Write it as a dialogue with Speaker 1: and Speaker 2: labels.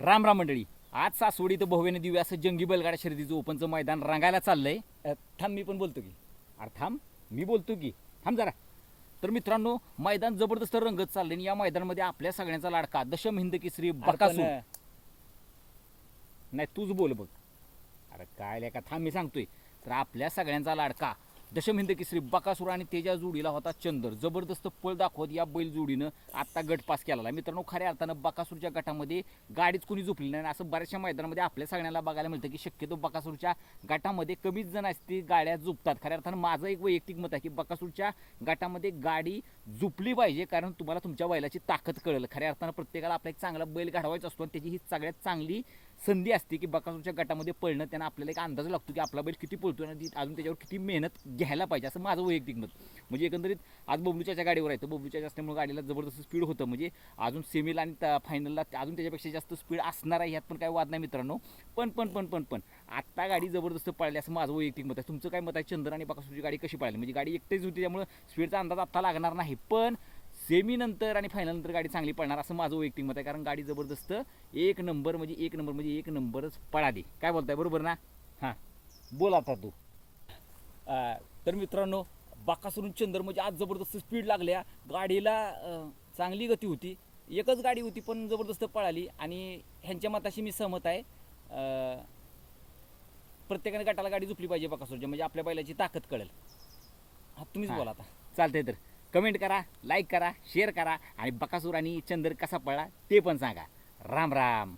Speaker 1: राम राम मंडळी. आज सासवडी तर भव्याने दिव्या असं जंगी बैलगाडा शर्यतीचं ओपनचं मैदान रंगायला चाललंय. अ, थांब मी पण बोलतो की. अरे थांब मी बोलतो की. थांब जरा. तर मित्रांनो मैदान जबरदस्त रंगत चाललंय आणि या मैदानामध्ये आपल्या सगळ्यांचा लाडका दशम हिंद केसरी बकासूर. नाही तूच बोल बघ. अरे काय लेका थांब मी सांगतोय. तर आपल्या सगळ्यांचा लाडका दशमहिंद केसरी बकासूर आणि तेजा जोडीला होता चंदर. जबरदस्त पळ दाखवत या बैल जोडीनं आत्ता गट पास केलेला आहे. मित्रांनो खऱ्या अर्थानं बकासूरच्या गटामध्ये गाडीच कोणी झोपली नाही असं बऱ्याचशा मैदानामध्ये आपल्या सगळ्यांना बघायला मिळतं की शक्यतो बकासूरच्या गटामध्ये कमीच जण असते गाड्या झोपतात. खऱ्या अर्थानं माझं एक वैयक्तिक मत आहे की बकासूरच्या गटामध्ये गाडी झोपली पाहिजे कारण तुम्हाला तुमच्या बैलाची ताकद कळेल. खऱ्या अर्थानं प्रत्येकाला आपला एक चांगला बैल घडवायचा असतो आणि त्याची ही सगळ्यात चांगली संधी असते की बकासूरच्या गटामध्ये पळणं त्यांना आपल्याला एक अंदाज लागतो की आपला बैल किती पळतो आणि ती- अजून त्याच्यावर किती मेहनत घ्यायला पाहिजे असं माझं वैयक्तिक मत. म्हणजे एकंदरीत आज बबलूच्या गाडीवर आहे तर बबलूच्या असल्यामुळे गाडीला जबरदस्त स्पीड होतं. म्हणजे अजून सेमीला आणि फायनलला अजून त्याच्यापेक्षा जास्त स्पीड असणार आहे ह्यात पण काही वाद नाही मित्रांनो. पण पण पण पण पण आत्ता गाडी जबरदस्त पळाली असं माझं वैयक्तिक मत आहे. तुमचं काय मत आहे? चंद्र आणि बकासूरची गाडी कशी पळाली? म्हणजे गाडी एकटेच होती त्यामुळे स्पीडचा अंदाज आत्ता लागणार नाही. पण सेमी नंतर आणि फायनल नंतर गाडी चांगली पळणार असं माझं वैयक्तिक मत आहे. कारण गाडी जबरदस्त एक नंबर म्हणजे एक नंबर म्हणजे एक नंबरच पळाली काय बोलताय? बरोबर ना? हां. बोल आता तू. तर मित्रांनो बाकासरून चंद्र म्हणजे आज जबरदस्त स्पीड लागल्या. गाडीला चांगली गती होती. एकच गाडी होती पण जबरदस्त पळाली. आणि ह्यांच्या मताशी मी सहमत आहे. प्रत्येकाने गटाला गाडी झुपली पाहिजे बाकासूरच्या म्हणजे आपल्या बैलाची ताकद कळेल. हा तुम्हीच. बोला आता. चालतंय तर. कमेंट करा लाईक करा शेअर करा आणि बकासूर आणि चंदर कसा पळला ते पण सांगा. राम राम.